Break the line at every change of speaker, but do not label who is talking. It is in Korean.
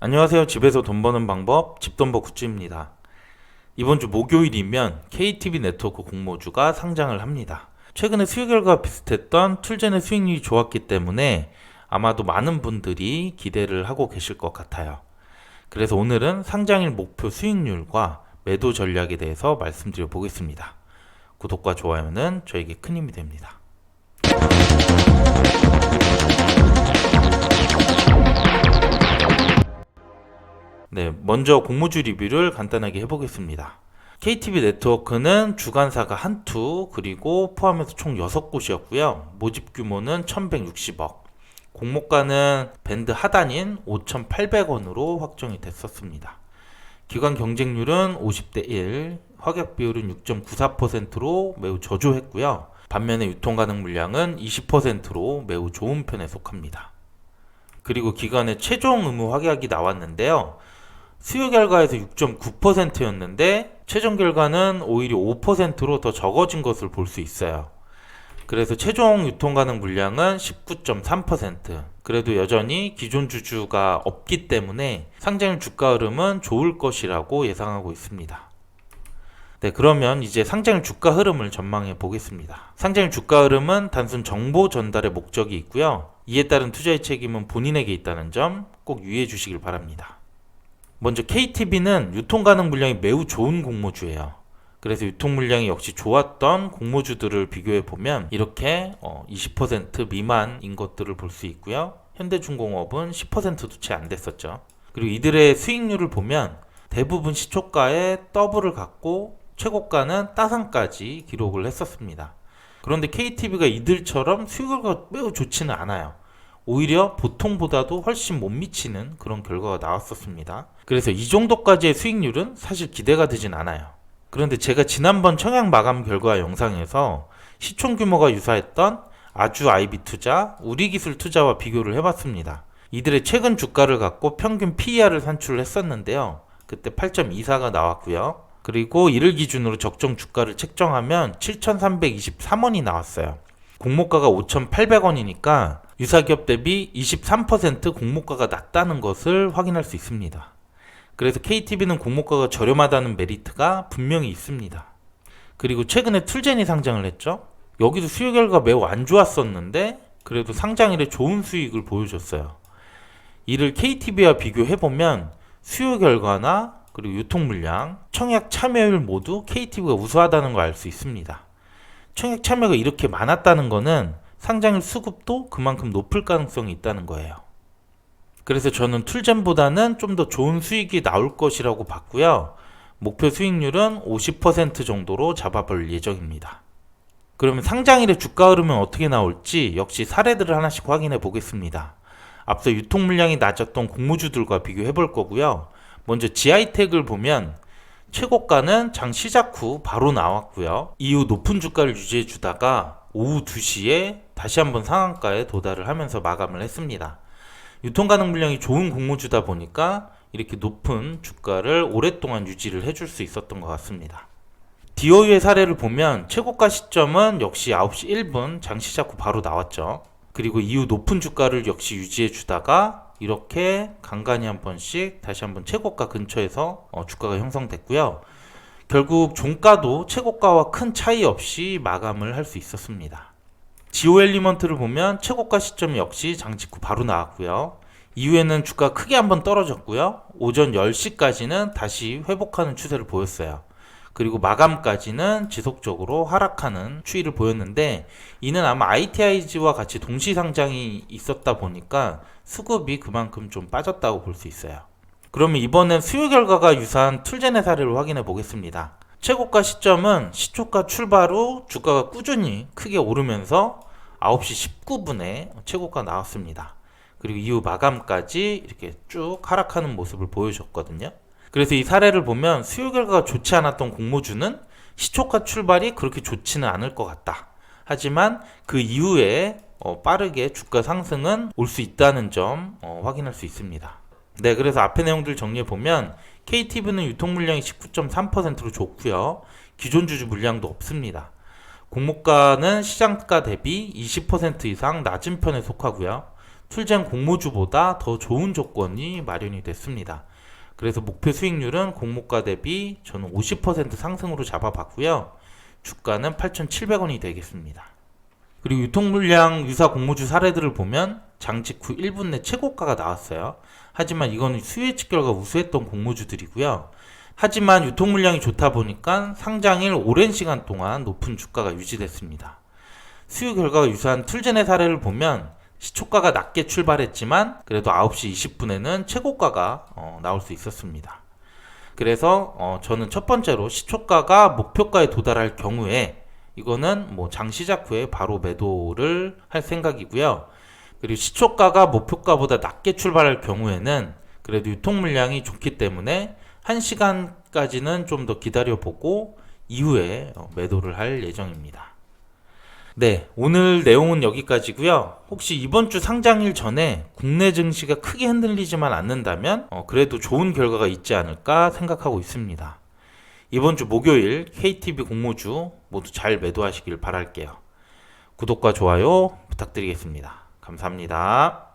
안녕하세요. 집에서 돈 버는 방법 집돈버 굿즈입니다. 이번 주 목요일이면 KTV 네트워크 공모주가 상장을 합니다. 최근에 수요 결과 비슷했던 툴젠의 수익률이 좋았기 때문에 아마도 많은 분들이 기대를 하고 계실 것 같아요. 그래서 오늘은 상장일 목표 수익률과 매도 전략에 대해서 말씀드려 보겠습니다. 구독과 좋아요는 저에게 큰 힘이 됩니다. 네, 먼저 공모주 리뷰를 간단하게 해보겠습니다. KTV 네트워크는 주관사가 한 투, 그리고 포함해서 총 6곳이었고요. 모집 규모는 1160억. 공모가는 밴드 하단인 5,800원으로 확정이 됐었습니다. 기관 경쟁률은 50대 1, 확약 비율은 6.94%로 매우 저조했고요. 반면에 유통 가능 물량은 20%로 매우 좋은 편에 속합니다. 그리고 기관의 최종 의무 확약이 나왔는데요. 수요 결과에서 6.9%였는데 최종 결과는 오히려 5%로 더 적어진 것을 볼 수 있어요. 그래서 최종 유통 가능 물량은 19.3%. 그래도 여전히 기존 주주가 없기 때문에 상장일 주가 흐름은 좋을 것이라고 예상하고 있습니다. 네, 그러면 이제 상장일 주가 흐름을 전망해 보겠습니다. 상장일 주가 흐름은 단순 정보 전달의 목적이 있고요. 이에 따른 투자의 책임은 본인에게 있다는 점 꼭 유의해 주시길 바랍니다. 먼저 KTB는 유통 가능 물량이 매우 좋은 공모주예요. 그래서 유통 물량이 역시 좋았던 공모주들을 비교해 보면 이렇게 20% 미만인 것들을 볼 수 있고요. 현대중공업은 10%도 채 안 됐었죠. 그리고 이들의 수익률을 보면 대부분 시초가에 더블을 갖고 최고가는 따상까지 기록을 했었습니다. 그런데 KTB가 이들처럼 수익률가 매우 좋지는 않아요. 오히려 보통보다도 훨씬 못 미치는 그런 결과가 나왔었습니다. 그래서 이 정도까지의 수익률은 사실 기대가 되진 않아요. 그런데 제가 지난번 청약 마감 결과 영상에서 시총 규모가 유사했던 아주 아이비 투자, 우리 기술 투자와 비교를 해봤습니다. 이들의 최근 주가를 갖고 평균 PER을 산출을 했었는데요. 그때 8.24가 나왔고요. 그리고 이를 기준으로 적정 주가를 책정하면 7,323원이 나왔어요. 공모가가 5,800원이니까 유사기업 대비 23% 공모가가 낮다는 것을 확인할 수 있습니다. 그래서 KTB는 공모가가 저렴하다는 메리트가 분명히 있습니다. 그리고 최근에 툴젠이 상장을 했죠. 여기도 수요 결과 매우 안 좋았었는데 그래도 상장일에 좋은 수익을 보여줬어요. 이를 KTB와 비교해보면 수요 결과나 그리고 유통 물량, 청약 참여율 모두 KTB가 우수하다는 걸 알 수 있습니다. 청약 참여가 이렇게 많았다는 것은 상장일 수급도 그만큼 높을 가능성이 있다는 거예요. 그래서 저는 툴젠보다는 좀 더 좋은 수익이 나올 것이라고 봤고요. 목표 수익률은 50% 정도로 잡아볼 예정입니다. 그러면 상장일의 주가 흐름은 어떻게 나올지 역시 사례들을 하나씩 확인해 보겠습니다. 앞서 유통 물량이 낮았던 공모주들과 비교해 볼 거고요. 먼저 GI텍을 보면 최고가는 장 시작 후 바로 나왔고요. 이후 높은 주가를 유지해 주다가 오후 2시에 다시 한번 상한가에 도달을 하면서 마감을 했습니다. 유통 가능 물량이 좋은 공모주다 보니까 이렇게 높은 주가를 오랫동안 유지를 해줄 수 있었던 것 같습니다. 디오유의 사례를 보면 최고가 시점은 역시 9시 1분 장 시작 후 바로 나왔죠. 그리고 이후 높은 주가를 역시 유지해 주다가 이렇게 간간히 한 번씩 다시 한번 최고가 근처에서 어, 주가가 형성됐고요. 결국 종가도 최고가와 큰 차이 없이 마감을 할 수 있었습니다. 지오 엘리먼트를 보면 최고가 시점 역시 장직 후 바로 나왔고요. 이후에는 주가 크게 한번 떨어졌고요. 오전 10시까지는 다시 회복하는 추세를 보였어요. 그리고 마감까지는 지속적으로 하락하는 추이를 보였는데 이는 아마 ITIG와 같이 동시 상장이 있었다 보니까 수급이 그만큼 좀 빠졌다고 볼 수 있어요. 그러면 이번엔 수요 결과가 유사한 툴젠의 사례를 확인해 보겠습니다. 최고가 시점은 시초가 출발 후 주가가 꾸준히 크게 오르면서 9시 19분에 최고가 나왔습니다. 그리고 이후 마감까지 이렇게 쭉 하락하는 모습을 보여줬거든요. 그래서 이 사례를 보면 수요 결과가 좋지 않았던 공모주는 시초가 출발이 그렇게 좋지는 않을 것 같다. 하지만 그 이후에 어, 빠르게 주가 상승은 올 수 있다는 점 어, 확인할 수 있습니다. 네, 그래서 앞의 내용들 정리해 보면 KTV는 유통 물량이 19.3%로 좋고요. 기존 주주 물량도 없습니다. 공모가는 시장가 대비 20% 이상 낮은 편에 속하고요. 출쟨 공모주보다 더 좋은 조건이 마련이 됐습니다. 그래서 목표 수익률은 공모가 대비 저는 50% 상승으로 잡아봤고요. 주가는 8,700원이 되겠습니다. 그리고 유통 물량 유사 공모주 사례들을 보면 장직 후 1분 내 최고가가 나왔어요. 하지만 이거는 수요 측결과 우수했던 공모주들이고요. 하지만 유통 물량이 좋다 보니까 상장일 오랜 시간 동안 높은 주가가 유지됐습니다. 수요 결과가 유사한 툴젠의 사례를 보면 시초가가 낮게 출발했지만 그래도 9시 20분에는 최고가가 어, 나올 수 있었습니다. 그래서 어, 저는 첫 번째로 시초가가 목표가에 도달할 경우에 이거는 뭐 장 시작 후에 바로 매도를 할 생각이고요. 그리고 시초가가 목표가보다 낮게 출발할 경우에는 그래도 유통 물량이 좋기 때문에 1시간까지는 좀 더 기다려보고 이후에 어, 매도를 할 예정입니다. 네, 오늘 내용은 여기까지고요. 혹시 이번 주 상장일 전에 국내 증시가 크게 흔들리지만 않는다면 어, 그래도 좋은 결과가 있지 않을까 생각하고 있습니다. 이번 주 목요일 KTB 공모주 모두 잘 매도하시길 바랄게요. 구독과 좋아요 부탁드리겠습니다. 감사합니다.